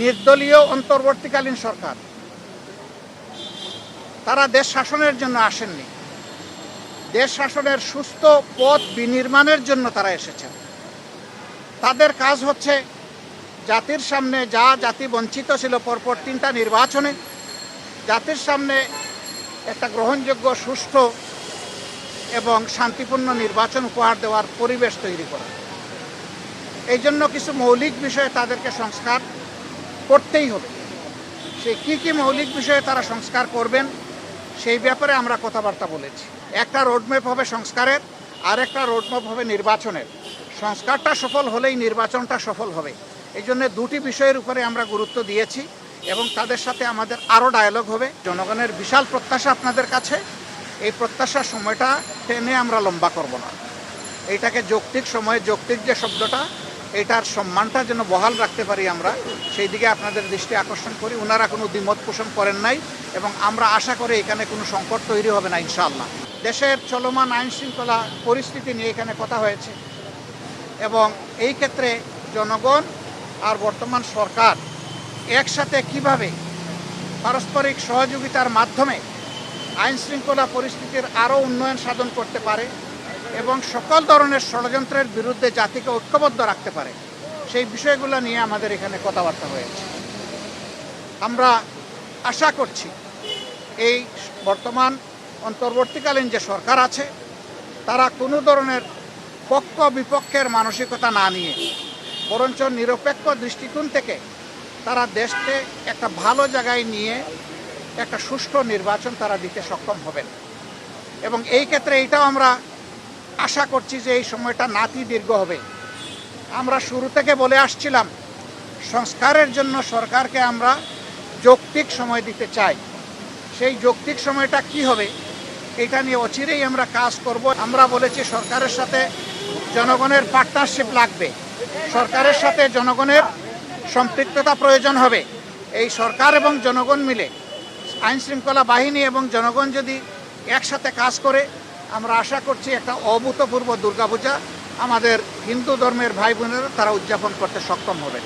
নির্দলীয় অন্তর্বর্তীকালীন সরকার। তারা দেশ শাসনের জন্য আসেননি। দেশ শাসনের সুস্থ পথ বিনির্মাণের জন্য তারা এসেছেন। তাদের কাজ হচ্ছে জাতির সামনে যা জাতি বঞ্চিত ছিল পরপর তিনটা নির্বাচনে, জাতির সামনে একটা গ্রহণযোগ্য, সুষ্ঠু এবং শান্তিপূর্ণ নির্বাচন উপহার দেওয়ার পরিবেশ তৈরি করা। এই জন্য কিছু মৌলিক বিষয়ে তাদেরকে সংস্কার করতেই হবে। সেই কী কী মৌলিক বিষয়ে তারা সংস্কার করবেন, সেই ব্যাপারে আমরা কথাবার্তা বলেছি। একটা রোডম্যাপ হবে সংস্কারের, আর একটা রোডম্যাপ হবে নির্বাচনের। সংস্কারটা সফল হলেই নির্বাচনটা সফল হবে। এই জন্য দুটি বিষয়ের উপরে আমরা গুরুত্ব দিয়েছি এবং তাদের সাথে আমাদের আরও ডায়ালগ হবে। জনগণের বিশাল প্রত্যাশা আপনাদের কাছে। এই প্রত্যাশার সময়টা টেনে আমরা লম্বা করব না। এইটাকে যৌক্তিক সময়ে যৌক্তিক যে শব্দটা এটার সম্মানটা যেন বহাল রাখতে পারি আমরা, সেই দিকে আপনাদের দৃষ্টি আকর্ষণ করি। ওনারা কোনো দ্বিমত পোষণ করেন নাই এবং আমরা আশা করি এখানে কোনো সংকট তৈরি হবে না ইনশাআল্লাহ। দেশের চলমান আইন শৃঙ্খলা পরিস্থিতি নিয়ে এখানে কথা হয়েছে এবং এই ক্ষেত্রে জনগণ আর বর্তমান সরকার একসাথে কীভাবে পারস্পরিক সহযোগিতার মাধ্যমে আইন শৃঙ্খলা পরিস্থিতির আরও উন্নয়ন সাধন করতে পারে এবং সকল ধরনের ষড়যন্ত্রের বিরুদ্ধে জাতিকে ঐক্যবদ্ধ রাখতে পারে, সেই বিষয়গুলো নিয়ে আমাদের এখানে কথাবার্তা হয়েছে। আমরা আশা করছি এই বর্তমান অন্তর্বর্তীকালীন যে সরকার আছে, তারা কোনো ধরনের পক্ষ বিপক্ষের মানসিকতা না নিয়ে, বরঞ্চ নিরপেক্ষ দৃষ্টিকোণ থেকে তারা দেশকে একটা ভালো জায়গায় নিয়ে একটা সুষ্ঠু নির্বাচন তারা দিতে সক্ষম হবেন। এবং এই ক্ষেত্রে এইটাও আমরা আশা করছি যে এই সময়টা নাতি দীর্ঘ হবে। আমরা শুরু থেকে বলে আসছিলাম, সংস্কারের জন্য সরকারকে আমরা যৌক্তিক সময় দিতে চাই। সেই যৌক্তিক সময়টা কি হবে, এটা নিয়ে অচিরেই আমরা কাজ করব। আমরা বলেছি সরকারের সাথে জনগণের পার্টনারশিপ লাগবে। সরকারের সাথে জনগণের সম্পৃক্ততা প্রয়োজন হবে। এই সরকার এবং জনগণ মিলে আইন শৃঙ্খলা বাহিনী এবং জনগণ যদি একসাথে কাজ করে আমরা আশা করছি একটা অভূতপূর্ব দুর্গাপূজা আমাদের হিন্দু ধর্মের ভাই বোনেরা তারা উদযাপন করতে সক্ষম হবে।